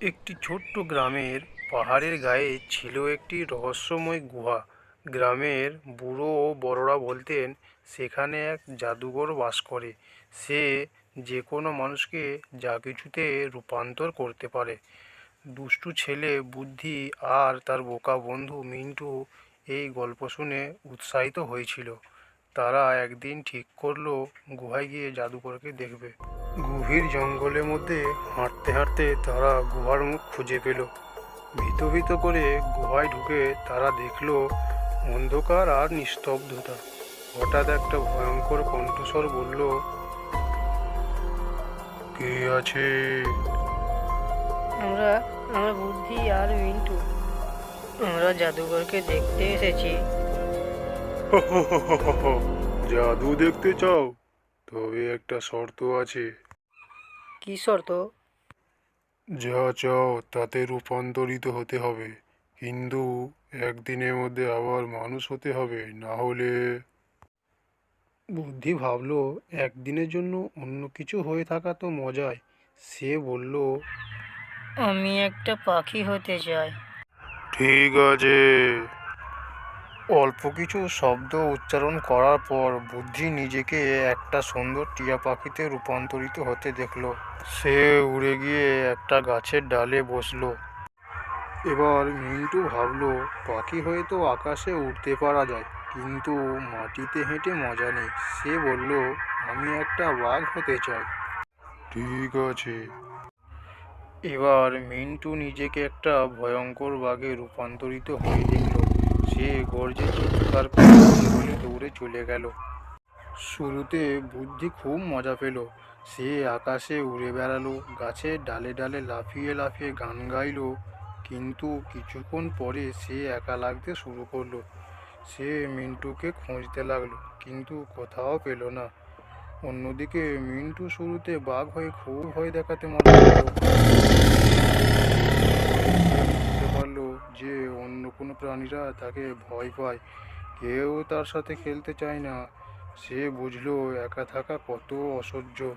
একটি ছোট্ট গ্রামের পাহাড়ের গায়ে ছিল একটি রহস্যময় গুহা। গ্রামের বুড়ো ও বড়রা বলতেন, সেখানে এক জাদুকর বাস করে। সে যে কোনো মানুষকে যা কিছুতে রূপান্তর করতে পারে। দুষ্টু ছেলে, বুদ্ধি আর তার বোকা বন্ধু মিন্টু এই গল্প শুনে উৎসাহিত হয়েছিল। তারা একদিন ঠিক করল, গুহায় গিয়ে জাদুকরকে দেখবে। গভীর জঙ্গলের মধ্যে হাঁটতে হাঁটতে তারা গুহার মুখ খুঁজে পেল। ভীত ভীত করে গুহায় ঢুকে তারা দেখল অন্ধকার আর নিস্তব্ধতা। হঠাৎ একটা ভয়ঙ্কর কণ্ঠস্বর বলল কে আছে? আমরা আমরা বুদ্ধি আর মিন্টু। আমরা জাদুঘরকে দেখতে এসেছি। জাদু দেখতে চাও? তবে একটা শর্ত আছে। কি শর্ত? যা চাও তাতে রূপান্তরিত হতে হবে। কিন্তু একদিনের মধ্যে আবার মানুষ হতে হবে না হলে বুদ্ধি ভাবলো একদিনের জন্য অন্য কিছু হয়ে থাকা তো মজায় সে বলল আমি একটা পাখি হতে চাই। ঠিক আছে। অল্প কিছু শব্দ উচ্চারণ করার পর বুদ্ধি নিজেকে একটা সুন্দর টিয়া পাখিতে রূপান্তরিত হতে দেখল। সে উড়ে গিয়ে একটা গাছের ডালে বসল। এবার মিন্টু ভাবলো, পাখি হয়ে তো আকাশে উঠতে পারা যায়, কিন্তু মাটিতে হেঁটে মজা নেই। সে বলল, আমি একটা বাঘ হতে চাই। ঠিক আছে। এবার মিন্টু নিজেকে একটা ভয়ঙ্কর বাঘে রূপান্তরিত হয়ে দেখল। সে গর্জে চিৎকার করে দৌড়ে চলে গেল। শুরুতে বুদ্ধি খুব মজা পেল। সে আকাশে উড়ে বেড়ালো গাছের ডালে ডালে লাফিয়ে লাফিয়ে গান গাইলো। কিন্তু কিছুক্ষণ পরে সে একা লাগতে শুরু করল। সে মিন্টুকে খুঁজতে লাগল, কিন্তু কোথাও পেল না। অন্যদিকে মিন্টু শুরুতে বাঘ হয়ে খুব ভয় দেখাতে মনে হলো বুঝতে পারল যে কোনো প্রাণীরা তাকে ভয় পায়। কেউ তার সাথে খেলতে চায় না। সে বুঝলো, একা থাকা কত অসহ্য।